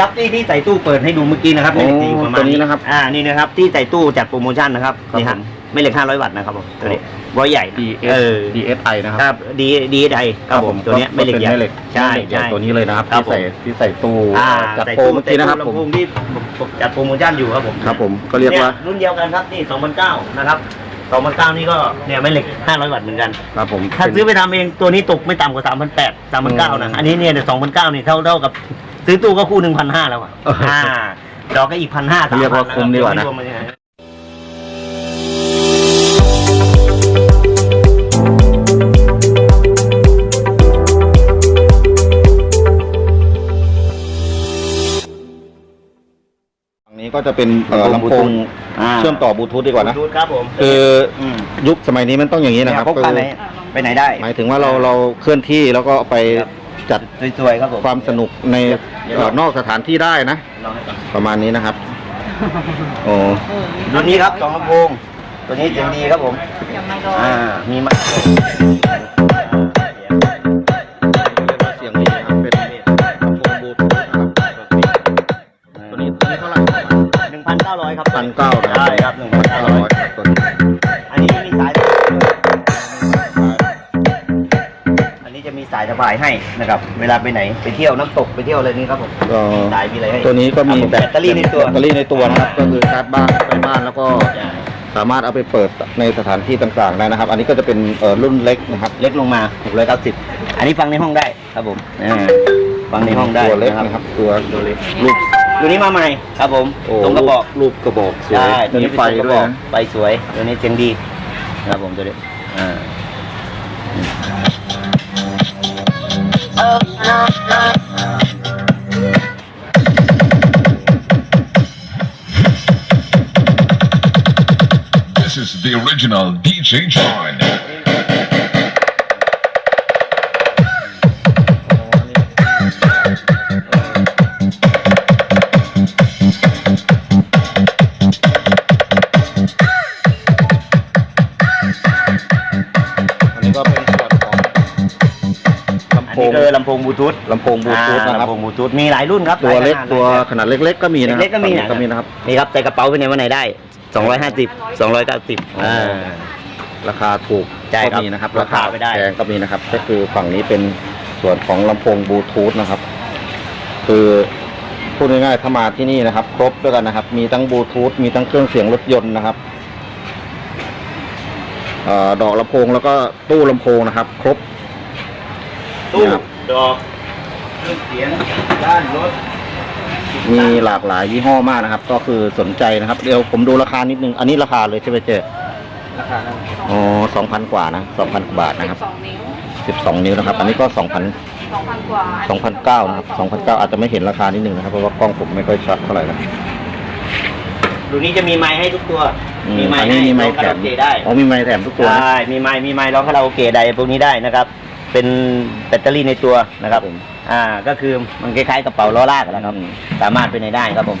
ครับที่ที่ใส่ตู้เปิดให้ดูเมื่อกี้นะครับโอ้ไม่เหล็กจะอยู่ประมาณตัวนี้นะครับอ่านี่นะครับที่ใส่ตู้จัดโปรโมชั่นนะครับครับนี่ฮะผม ไม่เหล็ก500 วัตต์นะครับผมตัวนี้บอยใหญ่ DS เออ DSI นะครับครับดีดีไดครับผมตัวเนี้ยไม่เหล็กใหญ่ เป็นแม่เหล็กใช่แม่เหล็กใหญ่ใช่ ตัวนี้เลยนะครับครับที่ใส่ที่ใส่ตู้อ่าจัดใส่โปรตู้เมื่อกี้นะครับใส่ผตู้มลำโพงที่จัดโปรโมชั่นอยู่ครับผมครับ ผมก็เรียกว่านี่รุ่นเดียวกันครับนี่2009นะครับ2009นี่ก็เนี่ยไม่เหล็ก 500 วัตต์เหมือนกัน ครับผมถ้าซื้อไปทำเองตัวนี้ตกไม่ต่ำกว่า3,800 3,900นะอันนี้เนี่ย2,900นี่เท่าเท่ากับ ซื้อตู้ก็คู่1,500แล้วอะอ่าดอกก็อีก1,500เรียกว่าคุ้มดีกว่านะรวมมันยังไงฝั่งนี้ก็จะเป็นเอ่อลำโพงอ่าเชื่อมต่อบลูทูธดีกว่านะบลูทูธครับผมคือมยุคสมัยนี้มันต้องอย่างนี้นะครับพกก็ไปคือไหนไปไหนได้ หมายถึงว่าเราเราเคลื่อนที่แล้วก็ไปครับ จัดสวยๆครับผมความสนุกในเดี๋ยวเอ่อนอกสถานที่ได้นะ ลองให้ก่อนประมาณนี้นะครับ โอ้รุ่นนี้ครับสองลำโพงตัวนี้เสียงดีครับผมยังไม่ก็อ่า มีมาเสียงดีนะครับเป็นลำโพงบลูทูธนะครับตัวนี้ตัวนี้เท่าไหร่หนึ่งพันเก้าร้อยครับพันเก้าใช่ครับหนึ่งพันเก้าร้อย จะมีสายสะพายให้นะครับ เวลาไปไหนไปเที่ยวน้ำตกไปเที่ยวอะไรนี้ครับผมก็ มีสายมีอะไรให้ ตัวนี้ก็มีครับผมแบตเตอรี่ในตัว แบตเตอรี่ในตัวนะครับก็คือชาร์จบ้านไปบ้านแล้วก็สามารถเอาไปเปิดในสถานที่ต่างๆได้นะครับ อันนี้ก็จะเป็นเอ่อรุ่นเล็กนะครับเล็กลงมา690อันนี้ฟังในห้องได้ครับผมอ่าฟังในห้องได้ตัวเล็กนะนะคครัรับบตัวลูกตัวนี้มาใหม่ครับผมโอ้ตรงกระบอกรูปกระบอกสวยใช่ตัวนี้ไฟเป็นทรงกระด้บวยอกนะไฟสวยตัวนี้เสียงดีครับผมตัวนี้อ่า the original DJ John. อันนี้ก็เป็นส่วนของลำอันโพนี้งคือลำโพงบลูทูธลำโพงบลูทูธนะครับลำโพงบลูทูธมีหลายรุ่นครับตัวเล็กหายขนาดตัวเลยขนาดเล็ก ๆ ก็มีนะครับเล็กๆก็มีฝั่งนี้ก็มีนะครับนี่ครับใส่กระเป๋าไปไหนมาไหนได้ 250 290อ่า ราคาถูกใช่ก็ครับมีนะครับราคาไม่ได้ แพงก็มีนะครับ ก็คือฝั่งนี้เป็นส่วนของลำโพงบลูทูธนะครับ คือพูดง่ายๆถ้ามาที่นี่นะครับ ครบด้วยกันนะครับ มีทั้งบลูทูธมีทั้งเครื่องเสียงรถยนต์นะครับเอ่อดอกลำโพงแล้วก็ตู้ลำโพงนะครับ ครบ ตู้ครับดอกเครื่องเสียงด้านรถ มีหลากหลายยี่ห้อมากนะครับ ก็คือสนใจนะครับ เดี๋ยวผมดูราคานิดนึง อันนี้ราคาเลยใช่ไหมเจ๊ราคานั้นอ๋อสองพันกว่านะสองพันกว่าบาทนะครับสองนิ้วสิบสองนิ้วนะครับ อันนี้ก็สองพันสองพันกว่าสองพันเก้านะครับสองพันเก้าอาจจะไม่เห็นราคานิดนึงนะครับ เพราะว่ากล้องผมไม่ค่อยชัดเท่าไหร่นะรุ่นนี้จะมีไม้ให้ทุกตัวอืมีไม้อันให้นี้มีไม้ร้องแถคาราโอมเกะได้อ๋อมีไม้แถมทุกตัวนะใช่มีไม้มีไม้ร้องคาราโอเกะได้พวกนี้ได้นะครับ เป็นแบตเตอรี่ในตัวนะครับผม อ่าก็คือมันคล้ายๆกระเป๋าล้อลากนะครับอืมสามารถไปไหนได้ครับผม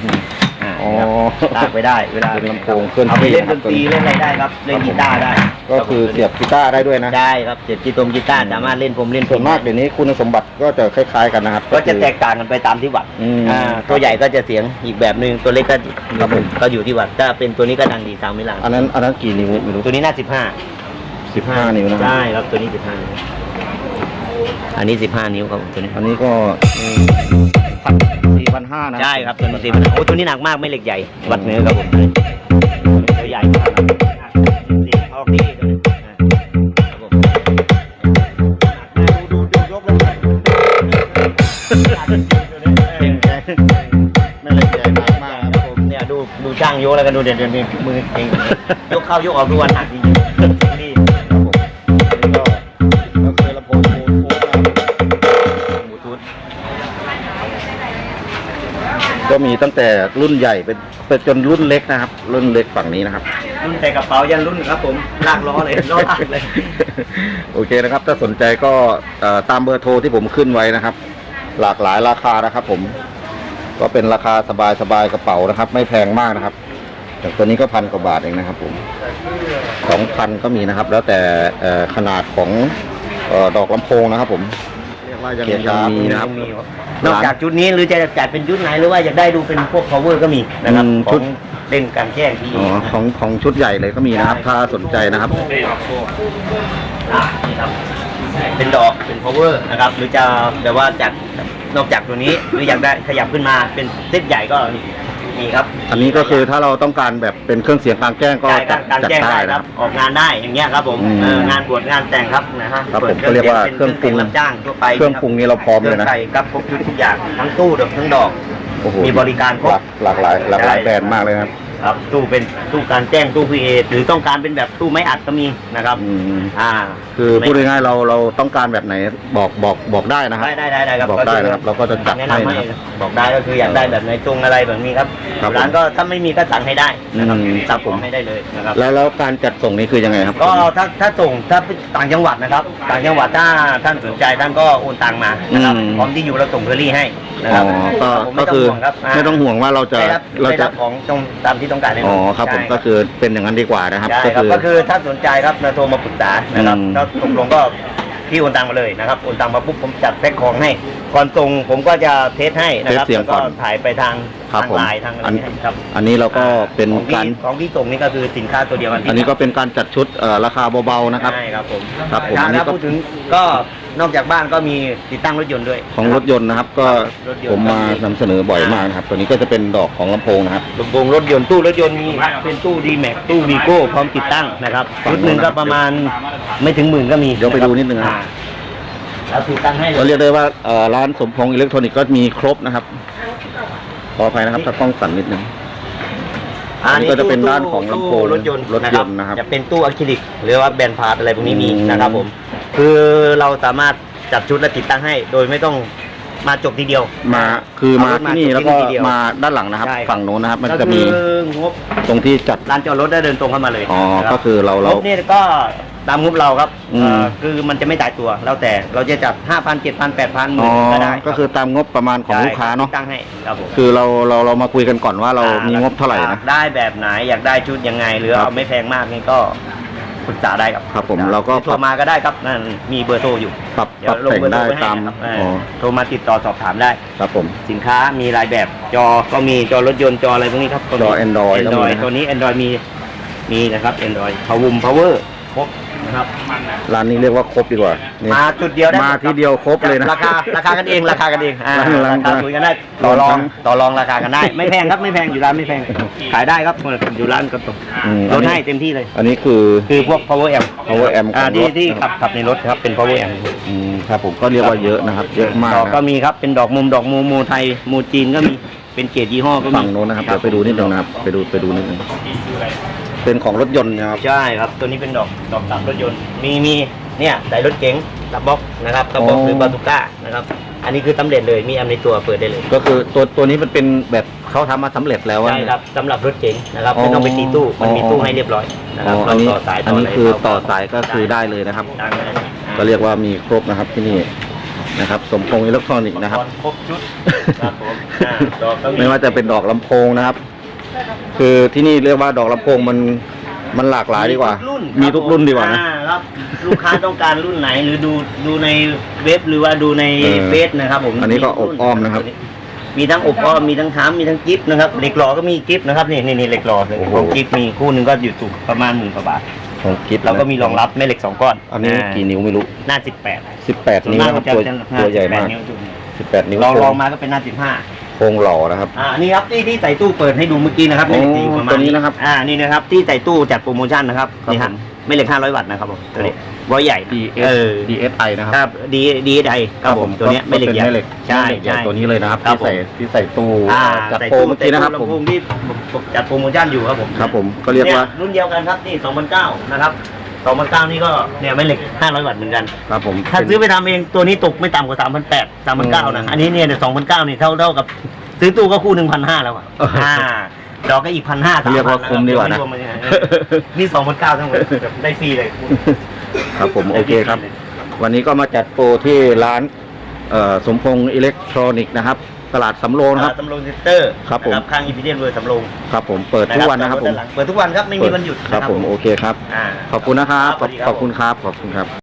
อ่าอ๋อลากไปได้เวลาเป็นลำโพงเคลื่อนเอาไปที่เล่นนะดครับนตรีเล่นอะไรได้ครับเล่นกีตาร์ได้ก็คือเสียบกีตาร์ได้ด้วยนะได้ครับเสียบกีตงกีตาร์สามารถเล่นผมเล่นส่วนมากเดี๋ยวนี้คุณสมบัติก็จะคล้าย ๆกันนะครับก็จะแตกต่างกันไปตามที่วัดอืมอ่าตัวใหญ่ก็จะเสียงอีกแบบหนึ่งตัวเล็กก็ครับผมก็อยู่ที่วัดถ้าเป็นตัวนี้ก็ดังดีตามเวลาอันนั้นอันนั้นกี่นิ้วไม่รู้ตัวนี้น่าสิบห้าสิบห้านิ้วนะครับใช่ครับตัวนี้สิบห้านิ้ว อันนี้สิบห้านิ้วครับผมตัวนี้อันนี้ก็สี่พันห้านะใช่ครับตัวนี้สิบโอ้ตัวนี้หนักมากไม่เหล็กใหญ่วัดเนื้อครับผมตัวใหญ่มากครับออกดีตัวนี้ครับผมดูดูดูยกลงไปเก่งใจไม่เล็กใหญ่หนักมากครับผมเนี่ยดูดูช่างยกแล้วกันดูเดี๋ยวเดี๋ยวนี้มือเองยกเข้ายกออกทุกวันหนักจริง ก็มีตั้งแต่รุ่นใหญ่เป็นเป็นจนรุ่นเล็กนะครับ รุ่นเล็กฝั่งนี้นะครับ รุ่นใส่กระเป๋ายันรุ่นครับผมลากล้อเลยล้อลากเลย โอเคนะครับ ถ้าสนใจก็เอ่อตามเบอร์โทรที่ผมขึ้นไว้นะครับ หลากหลายราคานะครับ ผม ก็เป็นราคาสบายๆกระเป๋านะครับ ไม่แพงมากนะครับอย่างตัวนี้ก็พันกว่าบาทเองนะครับ ผมสองพันก็มีนะครับ แล้วแต่เอ่อขนาดของเอ่อดอกลำโพงนะครับ ผม ว่ายังโอเคยังมีนะครับ ยังมีนอกจากชุดนี้หรือจะจัดเป็นชุดไหนหรือว่าอยากได้ดูเป็นพวก cover ก็มีนะครับอืมขชุองดเล่นการแจ้งที่ อ๋อของของชุดใหญ่เลยก็มีนะครับ ถ้าสนใจนะครับ อ่านี่ครับเป็นดอกเป็น power นะครับ หรือจะแบบว่าจัดนอกจากตัวนี้หรืออยากได้ขยับขึ้นมาเป็นเซตใหญ่ก็ มีครับอันนี้ก็คือถ้าเราต้องการแบบเป็นเครื่องเสียงกลางแจ้งก็ใช่คจัรัดบการจัดแจ้งได้ได้นะคครัรับบออกงานได้อย่างเงี้ยครับผมอืมเอองานบวชงานแต่งครับนะฮะครับผมปิดก็เรียกว่าป็นเครื่องปรุงรับจ้างทั่วไปเครื่องปรุงนี่เราพร้อมเลยนะ คงใส่ครับครบชุดทุกอย่างทั้งตู้ดอกทั้งดอก โอ้โหมีบริการครหบลากหลากหลายหลากหลายใช่แบรนด์มากเลยนะครับ ครับตู้เป็นตู้การแจ้งตู้พีเอหรือต้องการเป็นแบบตู้ไม้อัดก็มีนะครับอืมอ่า คือพูดง่ายๆเราเราต้องการแบบไหนบอกบอกบอกได้นะครับ ได้ได้ได้ได้ครับบอกได้นะครับเราก็จะจัดแนะให้นำให้นะครับ บอกได้ก็คืออยากได้แบบไหนจงอะไรแบบนี้ครับครับผมร้านก็ถ้าไม่มีก็สั่งให้ได้นะครับอืมครับผม ให้ได้เลยนะครับ แล้วแล้วการจัดส่งนี่คือยังไงครับ ก็ถ้าถ้าส่งถ้าเป็นต่างจังหวัดนะครับต่างจังหวัดถ้าท่านสนใจท่านก็โอนตังมานะครับอืม พร้อมที่อยู่เราส่งเคอรี่ให้นะคอ๋รัอบก็ผมก็ไม่ต้คือห่วงครับาไม่ต้องห่วงว่าเราจะได้รับเราได้จะ รับของตรงตามที่ต้องการแน่นอ๋ออนครับผมใช่ก็คือเป็นอย่างนั้นดีกว่านะครับ ใช่ก็ครับคือก็คือถ้าสนใจครับนะโทรมาปรึกษานะครับอืมถ้าตกลงก็พี่โอนตังมาเลยนะครับโอนตังมาปุ๊บผมจัดแพ็คของให้ ก่อนส่งผมก็จะเทสให้นะครับเทสเสียงแล้วก่ก็อนถ่ายไปทาง ครับทางผมไลน์ทางอะไรอัน ให้ครับอันนี้เราก็เป็นของที่การ ของที่ส่งนี่ก็คือสินค้าตัวเดียวกันที่อันนี้ก็เป็นการจัดชุดเอ่อราคาเบาๆนะครับ ใช่ครับผมครับผมถ้าอันนี้ถ้าก็ พูดถึงก็นอกจากบ้านก็มีติดตั้งรถยนต์ด้วยของรถยนต์นะครับ ก็รถยนต์ผมมานำเสนอบ่อยมากนะครับ ตัวนี้ก็จะเป็นดอกของลำโพงนะครับ ลำโพงรถยนต์ตู้รถยนต์มีเป็นตู้ดีแม็กตู้วีโก้พร้อมติดตั้งนะครับฝั่งชุดหนึ่งนู้นก็นะประมาณไม่ถึงหมื่นก็มีเดี๋ยวไปดูนิดนึงนะครับอ่าแล้วติดตั้งให้เลก็ย เรียกได้ว่าเอ่อร้านสมพงษ์อิเล็กทรอนิกส์ก็มีครบนะครับ ขออภัยนะครับถ้ากล้องสั่นนิดนึง อันนี้ก็จะเป็นด้านของลำโพงตู้รถยนต์รถยนต์นะครับ จะเป็นตู้อะคริลิกหรือว่าแบนพาร์ทอะไรพวกนี้มีอืมนะครับผม คือเราสามารถจัดชุดและติดตั้งให้ โดยไม่ต้องมาจบทีเดียว มาคือมาเอารถมาที่นี่แล้วก็ที่นี่ทีเดียวมาด้านหลังนะครับใช่ครับ ฝั่งโน้นนะครับ มันก็จะคืมีองบตรงที่จัดลานจอดรถได้เดินตรงเข้ามาเลยอ๋อนะรับก็คือเรางเราบนี่ก็ ตามงบเราครับอืม เอ่อคือมันจะไม่ตายตัว แล้วแต่เราจะจัด5 0 0 0 7 0 0 0 8 0 0 0หมื่อ๋อนก็ได้ก็คือตามงบประมาณของลูกค้าเนาะตั้งให้ครับผมคือเราเราเรามาคุยกันก่อนว่าเรามีงบเท่าไหร่อยานะกได้แบบไหนอยากได้ชุดยังไง หรือครับเอาไม่แพงมากนี่ก็ปรึกษาได้ครับครับผมเราก็ โทรมาก็ได้ครับนั่นมีเบอร์โทรอยู่ปรับเดี๋ปยรัวบลงแต่งเบอร์โทรได้ไว้ให้ตามนะครับเอออ๋อโทรมาติดต่อสอบถามได้ ครับผม สินค้ามีหลายแบบจอก็มีจอรถยนต์จออะไรพวกนี้ครับจอ Android ก็มี Android นะครับ ตัวนี้ Android มีมีนะครับ Android Power Power ครบนะครับร้านนี้เรียกว่าครบดีกว่านี่มาจุดเดียวได้มาทีเดียวครบเลยนะ ราคาราคากันเองราคากันเองอ่าร้านราคาคุยกันได้ต่อรองต่อรองราคากันได้ ไม่แพงครับไม่แพงอยู่ร้านไม่แพงขายได้ครับอยู่ร้านก็ตกอืมลดให้เต็มที่เลย อันนี้คือ คือพวก power amp power amp อ่าของรที่ถ ที่นะครับขับขับในรถครับเป็น power amp อืมครับผมก็เรียกว่าเยอะนะครับ เยอะมากดอกนะคก็รับมีครับเป็นดอกมุมดอกมูมูไทยมูจีนก็มีเป็นเกรดยี่ห้อก็มีฝั่งโน้นนะครับเดี๋ยวไปดูนิดนึงนะครับไปดูไปดูนิดนึง เป็นของรถยนต์นะครับ ใช่ครับ ตัวนี้เป็นดอกดอกตับรถยนต์ มีมีเนี่ยใส่รถเก๋งตับบล็อกนะครับตับบล็อกอ๋อ หรือบาซูก้านะครับ อันนี้คือสำเร็จเลย มีแอมในตัวเปิดได้เลย ก็คือตัวตัวนี้มันเป็นแบบเขาทำมาสำเร็จแล้วอะ ใช่ครับสำหรับรถเก๋งนะครับอ๋อไม่ต้องไปตีตู้ มันมีอ๋อตู้ให้เรียบร้อยนะคอ๋รับอเราอันนี้ต่อสายอันนี้ะไรคือเข้ต่อสายก็คือได้เลยนะครับได้เลยก็เรียกว่ามีครบนะครับที่นี่นะครับ สมพงษ์อิเล็กทรอนิกส์นะครับ ครบชุดครับผมอ่าดอกก็ ไม่ว่าจะเป็นดอกลำโพงนะครับ คือที่นี่เรียกว่าดอกลำโพงมันมันหลากหลายดีกว่า มีทุกรุ่นดีกว่านะอ่ครับลูกค้าต้องการรุ่นไหนหรือดูดูในเว็บหรือว่าดูในเออ เฟซนะครับ ผมอันนี้ก็อบอ้อมนะครับ มีทั้งอบอ้อมมีทั้งถามมีทั้งกิฟต์นะครับเหล็กหล่อก็มีกิฟต์นะครับนี่นี่นี่เหล็กหล่อเลยโอ้โห ของกิฟต์มีคู่หนึ่งก็อยู่ถูกประมาณหมื่นกว่าบาทของกิฟเราก็มีรองรับแม่เหล็กสองก้อนอันนี้กี่นิ้วไม่รู้ หน้าสิบแปดสิบแปดนิ้วนะครับตัวตัวใหญ่มากสิบแปดนิ้วลองลองมาก็เป็นหน้าสิบห้าโค รงหล่อนะครับ อ่านี่ครับที่ที่ใส่ตู้เปิดให้ดูเมื่อกี้นะครับโอ้แม่เหล็กอยู่ประมาณตัวนี้นะครับ อ่านี่นะครับที่ใส่ตู้จัดโปรโมชั่นนะครับครับนี่ฮะผมแม่เหล็กห้าร้อยวัตต์นะครับผมตัวนี้วอลใหญ่ DS เออ DSI นะครับครับดีดีไดครับผมตัวเนี้ยก็แม่เหล็กเป็นใหญ่แม่เหล็กใช่แม่เหล็กใหญ่ใช่ตัวนี้เลยนะครับครับที่ใส่ที่ใส่ตู้อ่าจัดใส่โปรตู้เมื่อกี้นะครับใส่ผตู้มลำโพงที่จัดโปรโมชั่นอยู่ครับผมครับผมก็เรียกว่า นี่รุ่นเดียวกันครับนี่2009นะครับ 2009นี่ก็เนี่ยแม่เหล็ก500วัตต์เหมือนกัน ครับผมถ้าเป็นซื้อไปทำเองตัวนี้ตกไม่ต่ำกว่า3,800 3,900นะ อันนี้เนี่ย2,900นี่เท่าเท่ากับ ซื้อตู้ก็คู่1,500แล้วอะอ่าดอกก็อีก1,500เรียกว่าคุ้มดีกว่านะไม่รมอัเออนี่2,900ทั้งหมดได้ฟรีเลยคุณครับผมโอเคครับ วันนี้ก็มาจัดโปรที่ร้านเอ่อสมพงษ์อิเล็กทรอนิกส์นะครับ ตลาดสำโรงนะครับสำโรงเซ็นเตอร์ครับผม นะข้างอินพิเดียนเวอร์สำโรงครับผมเปิดทุกวันนะครับผมเปิดทุกวันครับไม่มีวันหยุดครับนะผมโอเคครับ อ่า ขอบคุณนะครับสวัสดีขอบคุณครับ ขอบคุณครับ